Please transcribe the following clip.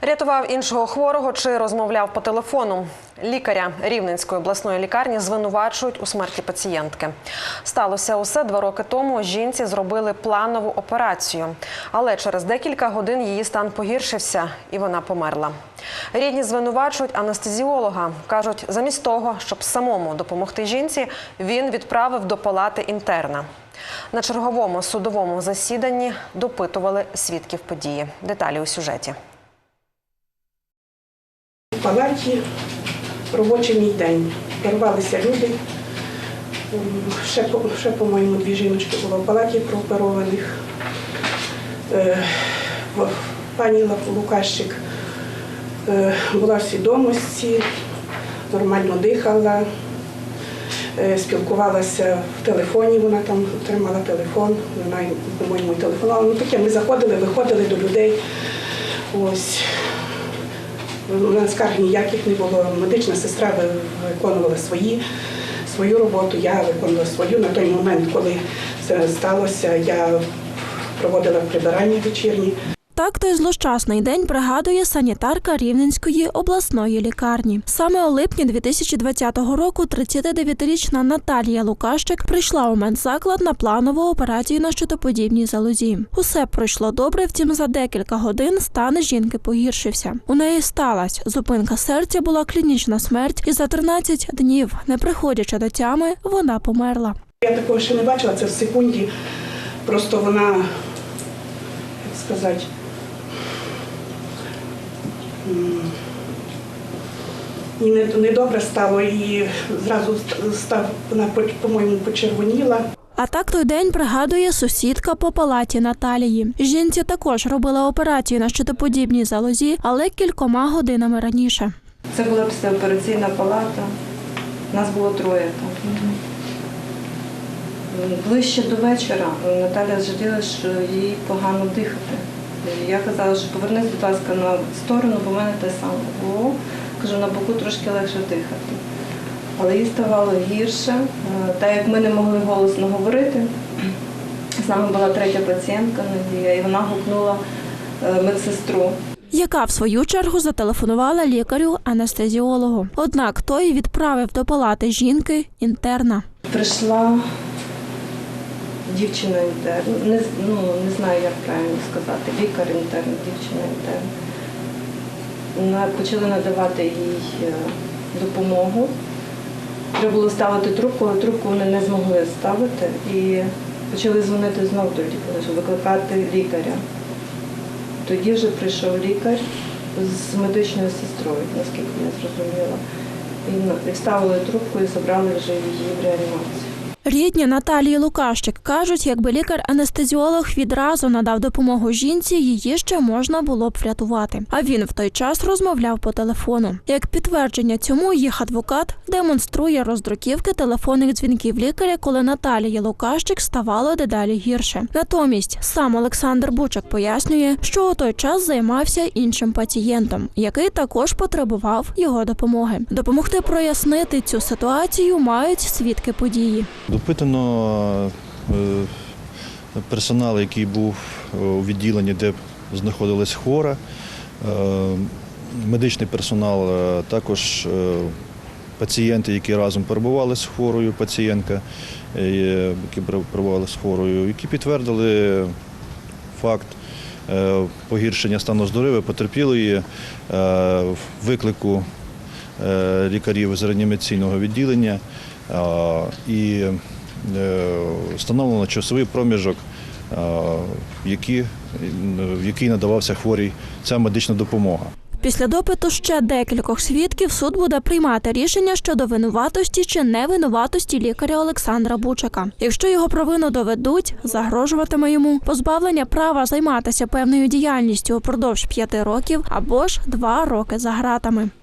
Рятував іншого хворого чи розмовляв по телефону. Лікаря Рівненської обласної лікарні звинувачують у смерті пацієнтки. Сталося усе два роки тому. Жінці зробили планову операцію, але через декілька годин її стан погіршився і вона померла. Рідні звинувачують анестезіолога. кажуть, замість того, щоб самому допомогти жінці, він відправив до палати інтерна. На черговому судовому засіданні допитували свідків події. Деталі у сюжеті. Палаті робочий мій день. Порвалися люди. Ще, ще по-моєму, дві жіночки було в палаті прооперованих. Е, Пані Лукащик е, була в свідомості, нормально дихала, е, спілкувалася в телефоні, вона там тримала телефон, вона, по-моєму, телефонувала. Ну таке, ми заходили, виходили до людей. Ось. У нас скарг ніяких не було. Медична сестра виконувала свої, свою роботу, я виконувала свою. На той момент, коли це сталося, я проводила прибирання вечірні. Так той злощасний день пригадує санітарка Рівненської обласної лікарні. Саме у липні 2020 року 39-річна Наталія Лукащик прийшла у медзаклад на планову операцію на щитоподібній залозі. Усе пройшло добре, втім за декілька годин стан жінки погіршився. У неї сталася зупинка серця, була клінічна смерть, і за 13 днів, не приходячи до тями, вона померла. Я такого ще не бачила, це в секунді. Просто вона, як сказати, не- недобре стало і зразу став, вона, по- по-моєму, почервоніла. А так той день пригадує сусідка по палаті Наталії. Жінці також робила операцію на щитоподібній залозі, але кількома годинами раніше. Це була післяопераційна палата. Нас було троє там. Ближче до вечора Наталя жаліла, що їй погано дихати. Я казала, що повернись, будь ласка, на сторону, бо в мене те саме було. Кажу, на боку трошки легше дихати. Але їй ставало гірше. Е, Так як ми не могли голосно говорити, з нами була третя пацієнтка Надія, і вона гукнула е, медсестру. Яка в свою чергу зателефонувала лікарю-анестезіологу. Однак той відправив до палати жінки інтерна. Прийшла дівчина інтерн, не, ну, не знаю, як правильно сказати, лікар інтерн, дівчина інтерн. Почали надавати їй е, допомогу. Треба було ставити трубку, але трубку вони не змогли ставити і почали дзвонити знову до лікаря, щоб викликати лікаря. Тоді вже прийшов лікар з медичною сестрою, наскільки я зрозуміла. І вставили трубку і забрали вже її в реанімацію. Рідні Наталії Лукащик кажуть, якби лікар-анестезіолог відразу надав допомогу жінці, її ще можна було б врятувати. А він в той час розмовляв по телефону. Як підтвердження цьому, їх адвокат демонструє роздруківки телефонних дзвінків лікаря, коли Наталії Лукащик ставало дедалі гірше. Натомість сам Олександр Бучак пояснює, що у той час займався іншим пацієнтом, який також потребував його допомоги. Допомогти прояснити цю ситуацію мають свідки події. Допитано е, персонал, який був е, у відділенні, де знаходилась хвора. Е, Медичний персонал, також пацієнти, які разом перебували з хворою, пацієнтка, які перебували з хворою, які підтвердили факт погіршення стану здоров'я потерпілої, виклику лікарів з реанімаційного відділення і е, встановлено часовий проміжок, в який, надавався хворій ця медична допомога. Після допиту ще декількох свідків суд буде приймати рішення щодо винуватості чи невинуватості лікаря Олександра Бучака. Якщо його провину доведуть, загрожуватиме йому позбавлення права займатися певною діяльністю упродовж п'яти років або ж два роки за ґратами.